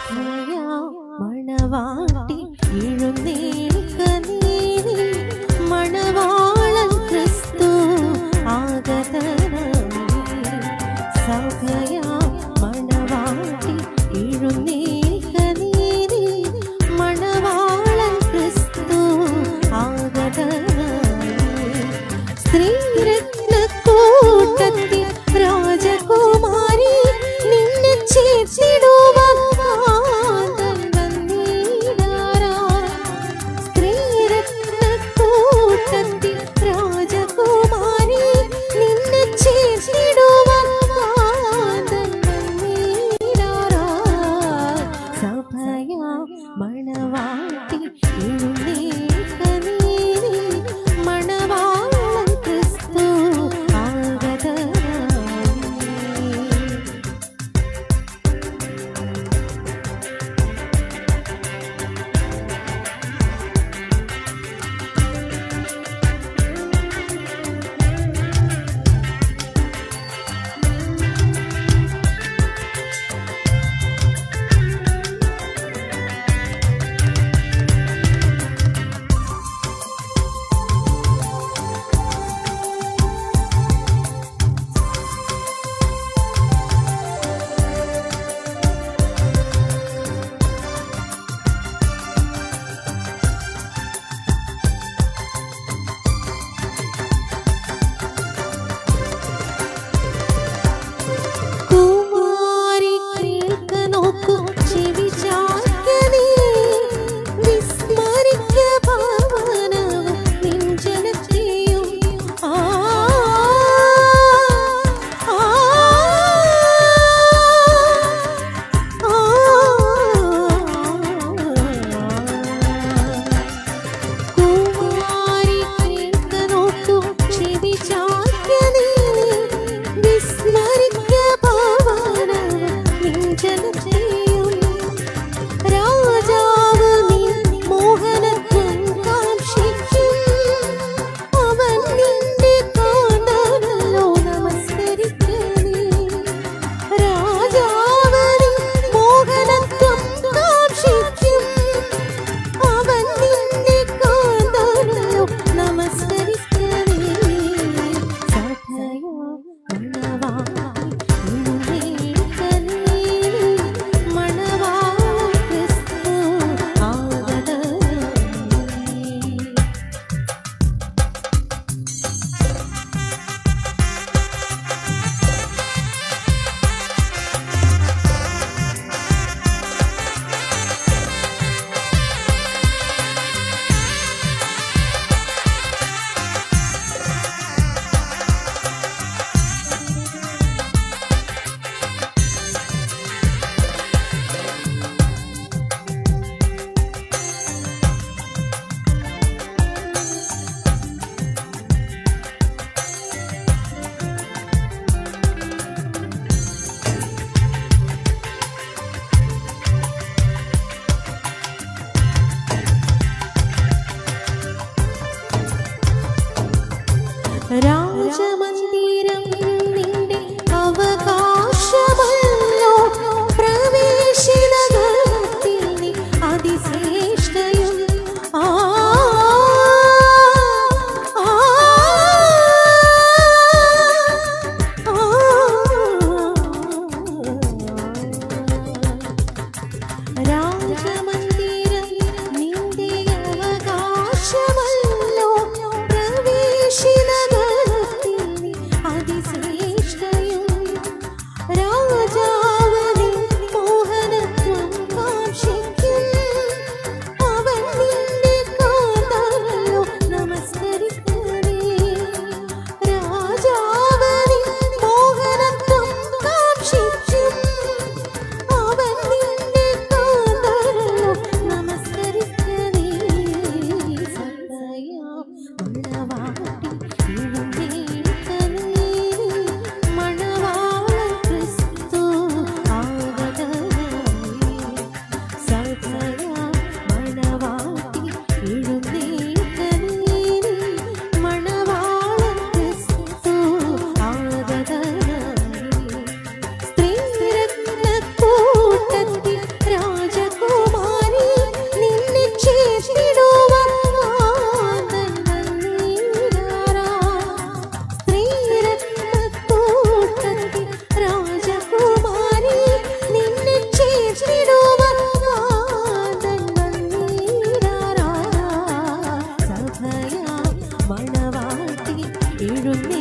ആത്മയാ മണവാട്ടി എഴുന്നേൽക്ക നീ മണവാളൻ ക്രിസ്തു ആഗതനായി സൗഖ്യയാ മണവാട്ടി എഴുന്നേൽക്ക നീ മണവാളൻ ക്രിസ്തു ആഗതനായി സ്ത്രീ 比如